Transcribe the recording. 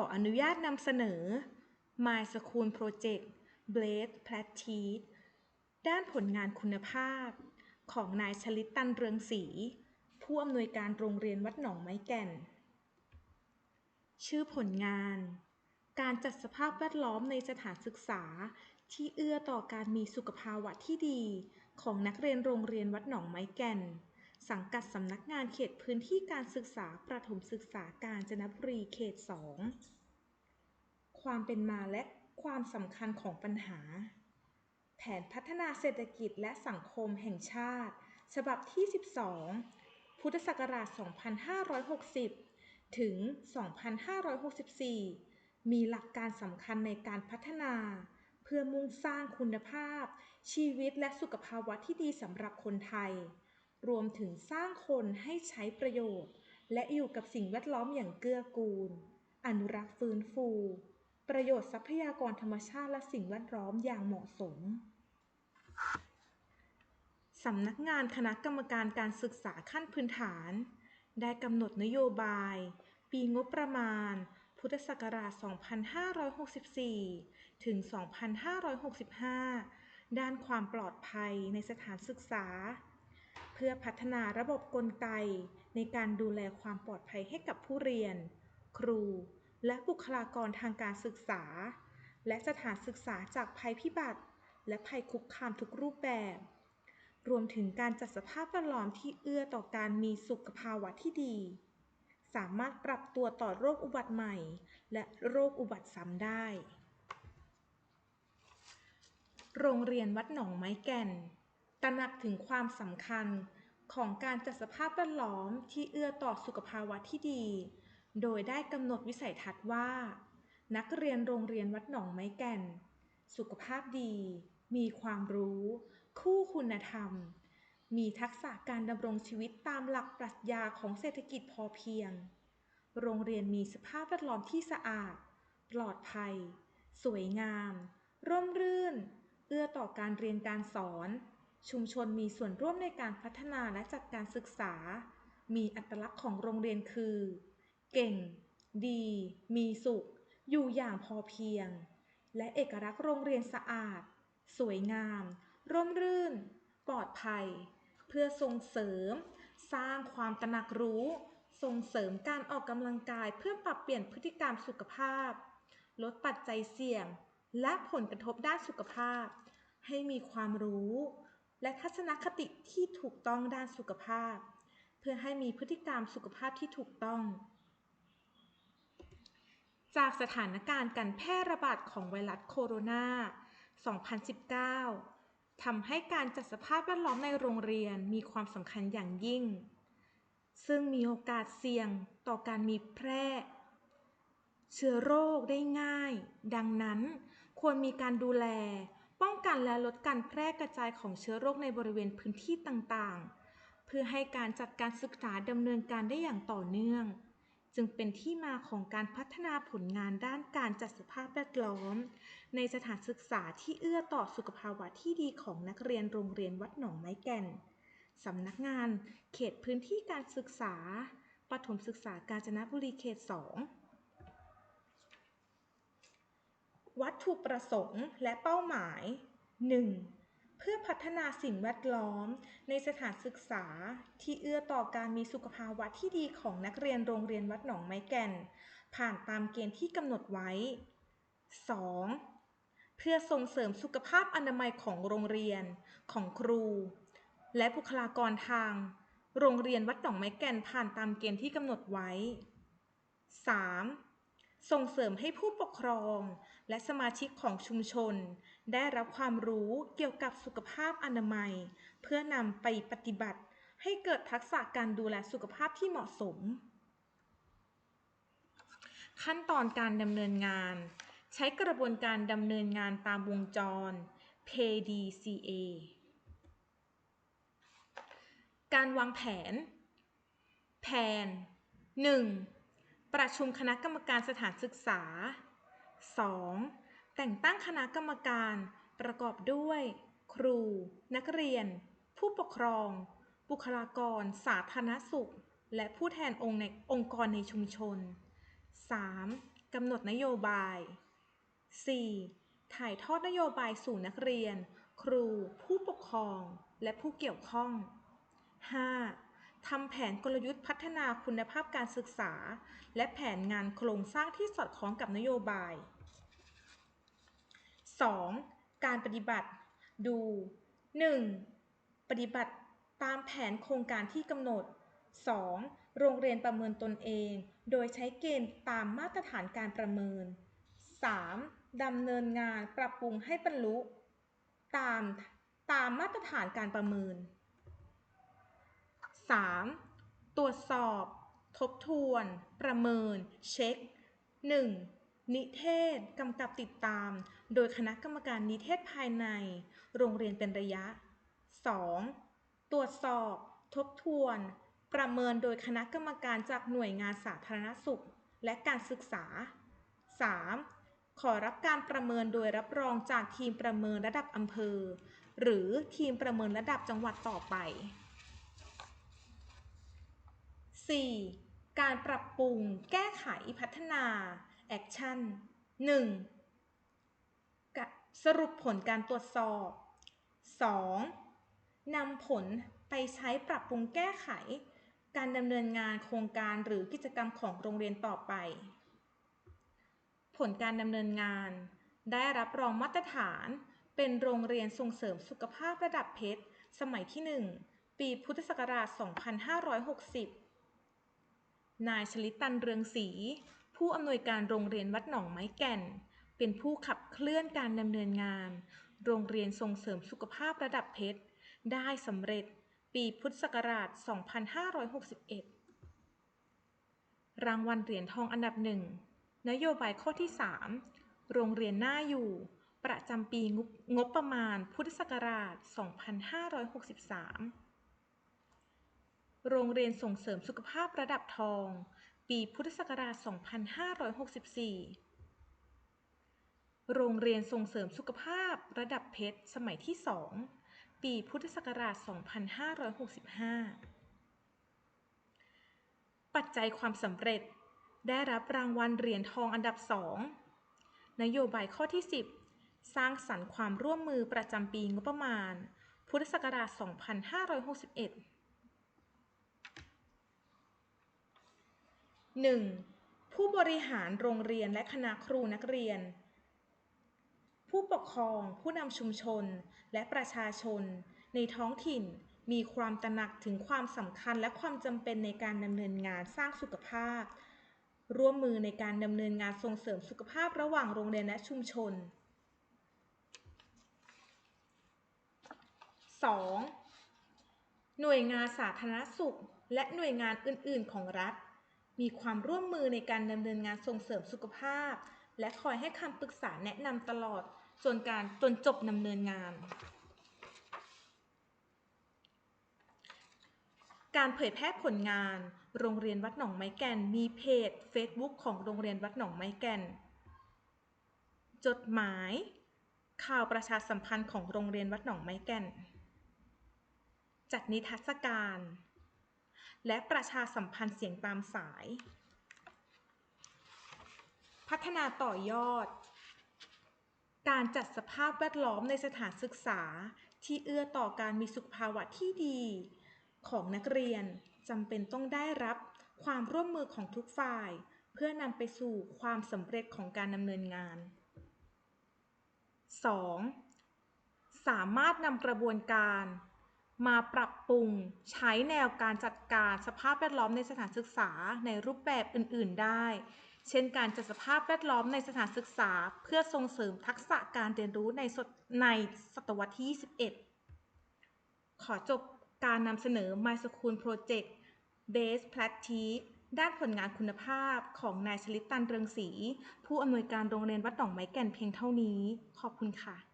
ออนุญาตนำเสนอ My School Project Blade Practice ด้านผลงานคุณภาพ ของนายชลิตตันเรืองศรีผู้อำนวยการโรงเรียนวัดหนองไม้แก่น ชื่อผลงาน การจัดสภาพแวดล้อมในสถานศึกษา ที่เอื้อต่อการมีสุขภาวะที่ดี ของนักเรียนโรงเรียนวัดหนองไม้แก่น สังกัดสำนักงานเขตพื้นที่การศึกษาประถมศึกษากาญจนบุรีเขต 2 ความเป็นมาและความสำคัญของปัญหา แผนพัฒนาเศรษฐกิจและสังคมแห่งชาติ ฉบับที่ 12 พุทธศักราช 2560 ถึง 2564 มีหลักการสำคัญในการพัฒนา เพื่อมุ่งสร้างคุณภาพ ชีวิตและสุขภาวะที่ดีสำหรับคนไทย รวมถึงสร้างคนให้ใช้ประโยชน์ และอยู่กับสิ่งแวดล้อมอย่างเกื้อกูล อนุรักษ์ฟื้นฟู ประโยชน์ทรัพยากรธรรมชาติและสิ่งแวดล้อมอย่างเหมาะสมสำนักงานคณะกรรมการการศึกษาขั้นพื้นฐาน ได้กำหนดนโยบาย ปีงบประมาณ พุทธศักราช 2564 ถึง 2565 ด้านความปลอดภัยในสถานศึกษา เพื่อพัฒนาระบบกลไก ในการดูแลความปลอดภัยให้กับผู้เรียน ครู และบุคลากรทางการศึกษา และสถานศึกษาจากภัยพิบัติ และภัยคุกคามทุกรูปแบบ รวมถึงการจัดสภาพแวดล้อมที่เอื้อต่อการมีสุขภาวะที่ดี สามารถปรับตัวต่อโรคอุบัติใหม่ และโรคอุบัติซ้ำได้ โรงเรียนวัดหนองไม้แก่น ตระหนักถึงความสำคัญของการจัดสภาพแวดล้อมที่เอื้อต่อสุขภาวะที่ดี โดยได้กำหนดวิสัยทัศน์ว่า นักเรียนโรงเรียนวัดหนองไม้แก่น สุขภาพดี มีความรู้ คู่คุณธรรม มีทักษะการดำรงชีวิตตามหลักปรัชญาของเศรษฐกิจพอเพียง โรงเรียนมีสภาพแวดล้อมที่สะอาด ปลอดภัย สวยงาม ร่มรื่น เอื้อต่อการเรียนการสอน ชุมชนมีส่วนร่วมในการพัฒนาและจัดการศึกษา มีอัตลักษณ์ของโรงเรียนคือ เก่ง ดี มีสุข อยู่อย่างพอเพียง และเอกลักษณ์โรงเรียนสะอาด สวยงาม ร่มรื่น ปลอดภัย เพื่อส่งเสริม สร้างความตระหนักรู้ ส่งเสริมการออกกำลังกายเพื่อปรับเปลี่ยนพฤติกรรมสุขภาพ ลดปัจจัยเสี่ยง และผลกระทบด้านสุขภาพ ให้มีความรู้ และทัศนคติที่ถูกต้องด้านสุขภาพ เพื่อให้มีพฤติกรรมสุขภาพที่ถูกต้อง จากสถานการณ์การแพร่ระบาดของไวรัสโคโรนา 2019 ทำให้การจัดสภาพแวดล้อมในโรงเรียนมีความสำคัญอย่างยิ่ง ซึ่งมีโอกาสเสี่ยงต่อการมีแพร่เชื้อโรคได้ง่าย ดังนั้นควรมีการดูแล ป้องกันและลดการแพร่กระจายของเชื้อโรคในบริเวณพื้นที่ต่างๆ เพื่อให้การจัดการศึกษาดำเนินการได้อย่างต่อเนื่อง จึงเป็นที่มาของการพัฒนาผลงานด้านการจัดสภาพแวดล้อม ในสถานศึกษาที่เอื้อต่อสุขภาวะที่ดีของนักเรียนโรงเรียนวัดหนองไม้แก่นสำนักงาน เขตพื้นที่การศึกษาประถมศึกษากาญจนบุรีเขต 2 วัตถุประสงค์และเป้าหมาย 1. เพื่อพัฒนาสิ่งแวดล้อม ในสถานศึกษาที่เอื้อต่อการมีสุขภาวะที่ดีของนักเรียนโรงเรียนวัดหนองไม้แก่น ผ่านตามเกณฑ์ที่กำหนดไว้ 2. เพื่อส่งเสริมสุขภาพอนามัยของโรงเรียน ของครู และบุคลากรทาง โรงเรียนวัดหนองไม้แก่นผ่านตามเกณฑ์ที่กำหนดไว้ 3. ส่งเสริมให้ผู้ปกครอง และสมาชิกของชุมชน ได้รับความรู้เกี่ยวกับสุขภาพอนามัย เพื่อนำไปปฏิบัติ ให้เกิดทักษะการดูแลสุขภาพที่เหมาะสม ขั้นตอนการดำเนินงาน ใช้กระบวนการดำเนินงานตามวงจร PDCA การวางแผน แผน 1. ประชุมคณะกรรมการสถานศึกษา 2. แต่งตั้งคณะกรรมการประกอบด้วย ครู นักเรียน ผู้ปกครอง บุคลากร สาธารณสุข และผู้แทนองค์ในองค์กรในชุมชน 3. กำหนดนโยบาย 4. ถ่ายทอดนโยบายสู่นักเรียน ครู ผู้ปกครอง และผู้เกี่ยวข้อง 5. ทำแผนกลยุทธ์พัฒนาคุณภาพการศึกษา และแผนงานโครงสร้างที่สอดคล้องกับนโยบาย 2. การปฏิบัติ ดู 1. ปฏิบัติตามแผนโครงการที่กำหนด 2. โรงเรียนประเมินตนเอง โดยใช้เกณฑ์ตามมาตรฐานการประเมิน 3. ดำเนินงานปรับปรุงให้บรรลุ ตามตามมาตรฐานการประเมิน 3. ตรวจสอบ ทบทวน ประเมิน เช็ค 1. นิเทศกำกับติดตาม โดยคณะกรรมการนิเทศภายใน โรงเรียนเป็นระยะ 2. ตรวจสอบ ทบทวน ประเมินโดยคณะกรรมการจากหน่วยงานสาธารณสุข และการศึกษา 3. ขอรับการประเมินโดยรับรองจากทีมประเมินระดับอำเภอ หรือทีมประเมินระดับจังหวัดต่อไป 4. การปรับปรุง แก้ไข พัฒนา แอคชั่น 1. สรุปผลการตรวจสอบ 2. นำผลไปใช้ปรับปรุงแก้ไข การดำเนินงานโครงการหรือกิจกรรมของโรงเรียนต่อไป ผลการดำเนินงาน ได้รับรองมาตรฐาน เป็นโรงเรียนส่งเสริมสุขภาพระดับเพชร สมัยที่ 1 ปีพุทธศักราช 2560 นายชลิตันเรืองศรีผู้อำนวยการโรงเรียนวัดหนองไม้แก่น เป็นผู้ขับเคลื่อนการดำเนินงาน โรงเรียนส่งเสริมสุขภาพระดับเพชร ได้สำเร็จปีพุทธศักราช 2561 รางวัลเหรียญทองอันดับหนึ่ง นโยบายข้อที่ 3 โรงเรียนหน่าอยู่ ประจำปีงงบประมาณพุทธศักราช 2563 โรงเรียนส่งเสริมสุขภาพระดับทอง ปีพุทธศักราช 2564 โรงเรียนส่งเสริมสุขภาพระดับเพชร สมัยที่ 2 ปีพุทธศักราช 2565 ปัจจัยความสำเร็จได้รับรางวัลเหรียญทองอันดับ 2 นโยบายข้อที่ 10 สร้างสรรค์ความร่วมมือประจำปีงบประมาณ พุทธศักราช 2561 1. ผู้บริหารโรงเรียนและคณะครูนักเรียน ผู้ปกครอง ผู้นำชุมชน และประชาชน ในท้องถิ่นมีความตระหนักถึงความสำคัญและความจำเป็นในการดำเนินงานสร้างสุขภาพ ร่วมมือในการดำเนินงานส่งเสริมสุขภาพระหว่างโรงเรียนและชุมชน 2. หน่วยงานสาธารณสุข และหน่วยงานอื่น ๆ ของรัฐ มีความร่วมมือในการดำเนินงานส่งเสริมสุขภาพ และคอยให้คำปรึกษาแนะนำตลอดจนการจนจบดำเนินงาน การเผยแพร่ผลงาน โรงเรียนวัดหนองไม้แก่น มีเพจ Facebook ของโรงเรียนวัดหนองไม้แก่น จดหมาย ข่าวประชาสัมพันธ์ของโรงเรียนวัดหนองไม้แก่น จัดนิทรรศการ และประชาสัมพันธ์เสียงตามสาย พัฒนาต่อยอด การจัดสภาพแวดล้อมในสถานศึกษา ที่เอื้อต่อการมีสุขภาวะที่ดี ของนักเรียนจำเป็นต้องได้รับความร่วมมือของทุกฝ่าย เพื่อนำไปสู่ความสำเร็จของการดำเนินงาน 2. สามารถนำกระบวนการ มาปรับปรุงใช้แนวการจัดการสภาพแวดล้อมในสถานศึกษาในรูปแบบอื่น ๆ ได้ เช่นการจัดสภาพแวดล้อมในสถานศึกษา เพื่อส่งเสริมทักษะการเรียนรู้ในศตในศตวรรษที่ 21 ขอจบการนำเสนอ My School Project Best Practice ด้านผลงานคุณภาพของนายชลิตตันเรืองศรีผู้อำนวยการโรงเรียนวัดหนองไม้แก่นเพียงเท่านี้ ขอบคุณค่ะ